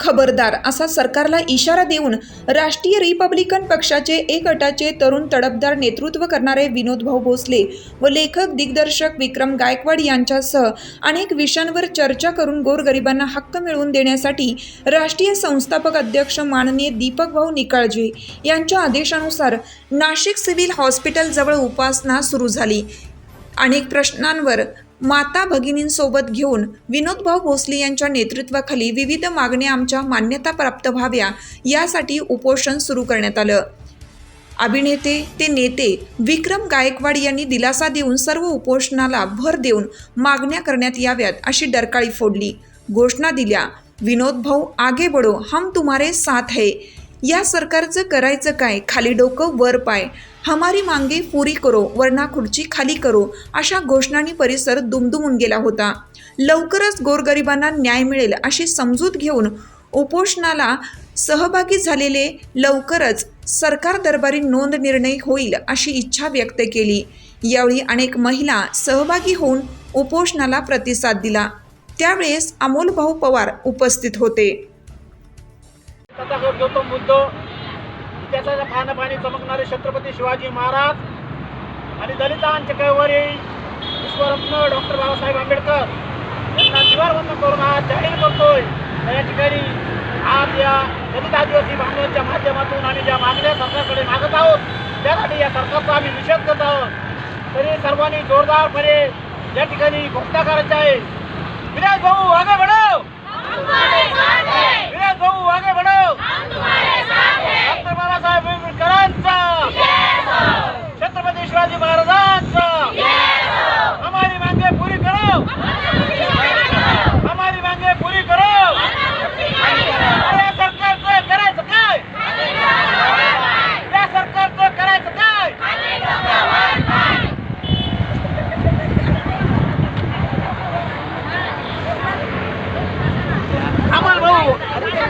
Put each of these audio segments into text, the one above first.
खबरदार असा सरकारला इशारा देऊन राष्ट्रीय रिपब्लिकन पक्षाचे एक गटाचे तरुण तडफदार नेतृत्व करणारे विनोदभाऊ भोसले व लेखक दिग्दर्शक विक्रम गायकवाड यांच्यासह अनेक विषयांवर चर्चा करून गोरगरिबांना हक्क मिळवून देण्यासाठी राष्ट्रीय संस्थापक अध्यक्ष माननीय दीपक भाऊ निकाळजे यांच्या आदेशानुसार नाशिक सिव्हिल हॉस्पिटलजवळ उपासना सुरू झाली. अनेक प्रश्नांवर माता भगिनींसोबत घेऊन विनोदभाऊ भोसले यांच्या नेतृत्वाखाली विविध मागण्या आमच्या मान्यता प्राप्त व्हाव्या यासाठी उपोषण सुरू करण्यात आलं. अभिनेते ते नेते विक्रम गायकवाड यांनी दिलासा देऊन सर्व उपोषणाला भर देऊन मागण्या करण्यात याव्यात अशी डरकाळी फोडली. घोषणा दिल्या विनोद भाऊ आगे बढो हम तुम्हारे साथ है. या सरकारचं करायचं काय? खाली डोकं वर पाय. हमारी मांगे पुरी करो वरना खुर्ची खाली करो अशा घोषणांनी परिसर दुमदुमून गेला होता. लवकरच गोरगरिबांना न्याय मिळेल अशी समजूत घेऊन उपोषणाला सहभागी झालेले लवकरच सरकार दरबारी नोंद निर्णय होईल अशी इच्छा व्यक्त केली. यावेळी अनेक महिला सहभागी होऊन उपोषणाला प्रतिसाद दिला. त्यावेळेस अमोल भाऊ पवार उपस्थित होते. इतिहासाच्या पानं पाणी चमकणारे छत्रपती शिवाजी महाराज आणि दलितांचे कैवारी विश्वरत्न डॉक्टर बाबासाहेब आंबेडकर यांना दिवारबंद करून आज जाहीर करतोय. या ठिकाणी आज या दलित आदिवासी बांधवांच्या माध्यमातून आणि ज्या मागण्या सरकारकडे मागत आहोत त्यासाठी या सरकारचा आम्ही निषेध करत आहोत. तरी सर्वांनी जोरदारपणे या ठिकाणी घोषणा करायची आहे. विराज भाऊ आगे बढो विराज भाऊ आगे बढो डॉक्टर बाबासाहेब आंबेडकरांचा छत्रपती शिवाजी महाराजांचा हमारी मांगे पुरी करो हमारी मांगे पुरी करो अरे या सरकारचं करायचं काय या सरकारचं करायचं काय अमर भाऊ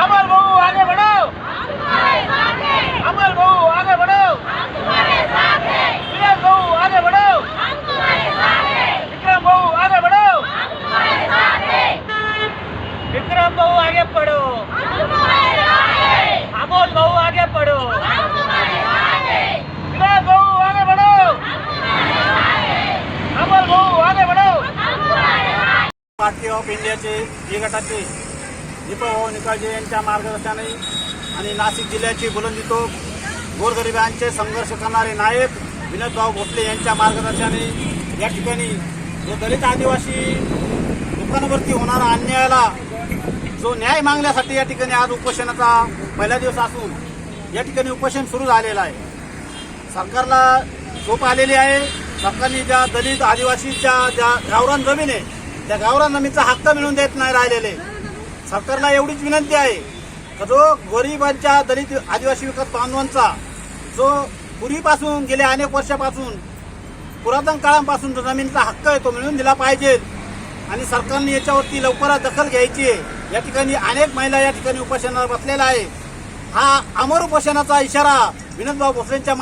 अमर भाऊ आगे बढ़ो अमर भाऊ आगे बढ़ो विराज भाऊ आगे बढ़ो विक्रम भाऊ आगे बढ़ो विक्रम भाऊ आगे बढ़ो अमोल भाऊ आगे बढ़ो विराज भाऊ आगे बढ़ो अमर भाऊ आगे बढ़ो पार्टी ऑफ इंडियाचे बी गटाचे दीपकभाऊ निकाळजे यांच्या मार्गदर्शनाने आणि नाशिक जिल्ह्याची बुलंदी तो गोरगरिबांचे संघर्ष करणारे नायक विनोदभाऊ भोसले यांच्या मार्गदर्शनाने या ठिकाणी जो दलित आदिवासी लोकांवरती होणारा अन्यायाला जो न्याय मागण्यासाठी या ठिकाणी आज उपोषणाचा पहिला दिवस असून या ठिकाणी उपोषण सुरू झालेलं आहे. सरकारला झोप आलेली आहे. सरकारने ज्या दलित आदिवासीच्या ज्या गावरान जमीन आहे त्या गावरांना नमीचा हक्क मिळून देत नाही राहिलेले. सरकारला एवढीच विनंती आहे का जो गरीबांच्या दलित आदिवासी विकास बांधवांचा जो पूर्वीपासून गेल्या अनेक वर्षापासून पुरातन काळापासून जो जमिनीचा हक्क आहे तो मिळून दिला पाहिजे. आणि सरकारने याच्यावरती लवकरात दखल घ्यायची या ठिकाणी अनेक महिला या ठिकाणी उपोषणावर बसलेला आहे हा अमर उपोषणाचा इशारा विनोदभाऊ भोसलेंच्या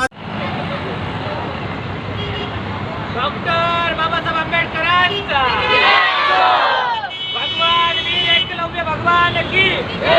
डॉक्टर बाबासाहेब आंबेडकरांचा. aqui!